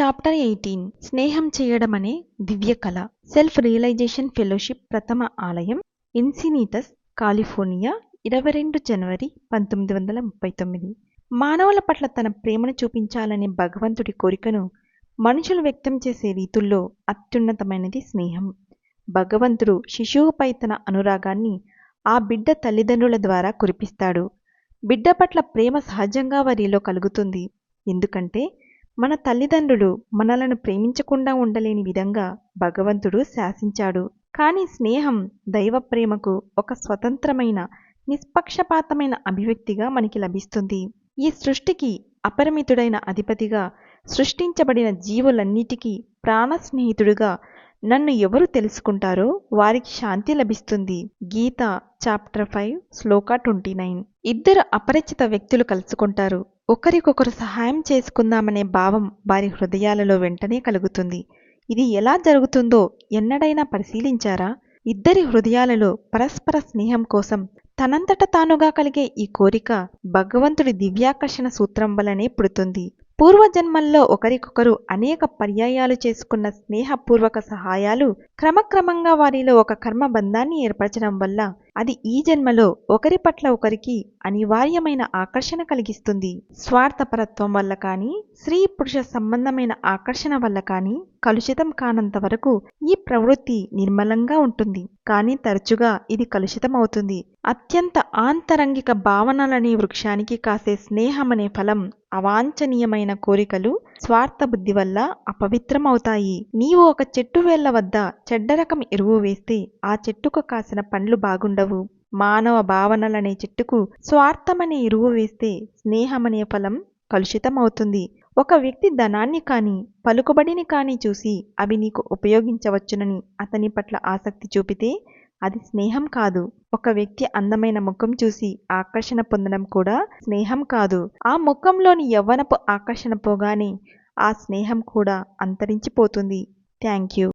Chapter eighteen స్నేహం చేయడం అనే దివ్య కళ సెల్ఫ్ రియలైజేషన్ ఫెలోషిప్ ప్రథమ ఆలయం. ఇన్సినీటస్ కాలిఫోర్నియా ఇరవై రెండు జనవరి పంతొమ్మిది వందల ముప్పై తొమ్మిది. మానవుల పట్ల తన ప్రేమను చూపించాలనే భగవంతుడి కోరికను మనుషులు వ్యక్తం చేసే రీతుల్లో అత్యున్నతమైనది స్నేహం. భగవంతుడు శిశువుపై తన అనురాగాన్ని ఆ బిడ్డ తల్లిదండ్రుల ద్వారా కురిపిస్తాడు. బిడ్డ పట్ల ప్రేమ సహజంగా వారిలో కలుగుతుంది. ఎందుకంటే మన తల్లిదండ్రులు మనలను ప్రేమించకుండా ఉండలేని విధంగా భగవంతుడు శాసించాడు. కానీ స్నేహం దైవ ప్రేమకు ఒక స్వతంత్రమైన నిష్పక్షపాతమైన అభివ్యక్తిగా మనకి లభిస్తుంది. ఈ సృష్టికి అపరిమితుడైన అధిపతిగా సృష్టించబడిన జీవులన్నిటికీ ప్రాణ స్నేహితుడుగా నన్ను ఎవరు తెలుసుకుంటారో వారికి శాంతి లభిస్తుంది. Gita chapter five shloka twenty nine. ఇద్దరు అపరిచిత వ్యక్తులు కలుసుకుంటారు. ఒకరికొకరు సహాయం చేసుకుందామనే భావం వారి హృదయాలలో వెంటనే కలుగుతుంది. ఇది ఎలా జరుగుతుందో ఎన్నడైనా పరిశీలించారా? ఇద్దరి హృదయాలలో పరస్పర స్నేహం కోసం తనంతట తానుగా కలిగే ఈ కోరిక భగవంతుడి దివ్యాకర్షణ సూత్రం వలనే పుడుతుంది. పూర్వజన్మల్లో ఒకరికొకరు అనేక పర్యాయాలు చేసుకున్న స్నేహపూర్వక సహాయాలు క్రమక్రమంగా వారిలో ఒక కర్మ బంధాన్ని ఏర్పరచడం వల్ల అది ఈ జన్మలో ఒకరి పట్ల ఒకరికి అనివార్యమైన ఆకర్షణ కలిగిస్తుంది. స్వార్థపరత్వం వల్ల కానీ స్త్రీ పురుష సంబంధమైన ఆకర్షణ వల్ల కానీ కలుషితం కానంత వరకు ఈ ప్రవృత్తి నిర్మలంగా ఉంటుంది. కానీ తరచుగా ఇది కలుషితం అవుతుంది. అత్యంత ఆంతరంగిక భావనలనే వృక్షానికి కాసే స్నేహమనే ఫలం అవాంఛనీయమైన కోరికలు స్వార్థ బుద్ధి వల్ల అపవిత్రమవుతాయి. నీవు ఒక చెట్టు వేళ్ళ వద్ద చెడ్డ రకం ఎరువు వేస్తే ఆ చెట్టుకు కాసిన పండ్లు బాగుండవు. మానవ భావనలనే చెట్టుకు స్వార్థమనే ఎరువు వేస్తే స్నేహమనే ఫలం కలుషితమవుతుంది. ఒక వ్యక్తి ధనాన్ని కానీ పలుకుబడిని కానీ చూసి అవి నీకు ఉపయోగించవచ్చునని అతని పట్ల ఆసక్తి చూపితే అది స్నేహం కాదు. ఒక వ్యక్తి అందమైన ముఖం చూసి ఆకర్షణ పొందడం కూడా స్నేహం కాదు. ఆ ముఖంలోని యవ్వనపు ఆకర్షణ పోగానే ఆ స్నేహం కూడా అంతరించిపోతుంది. Thank you.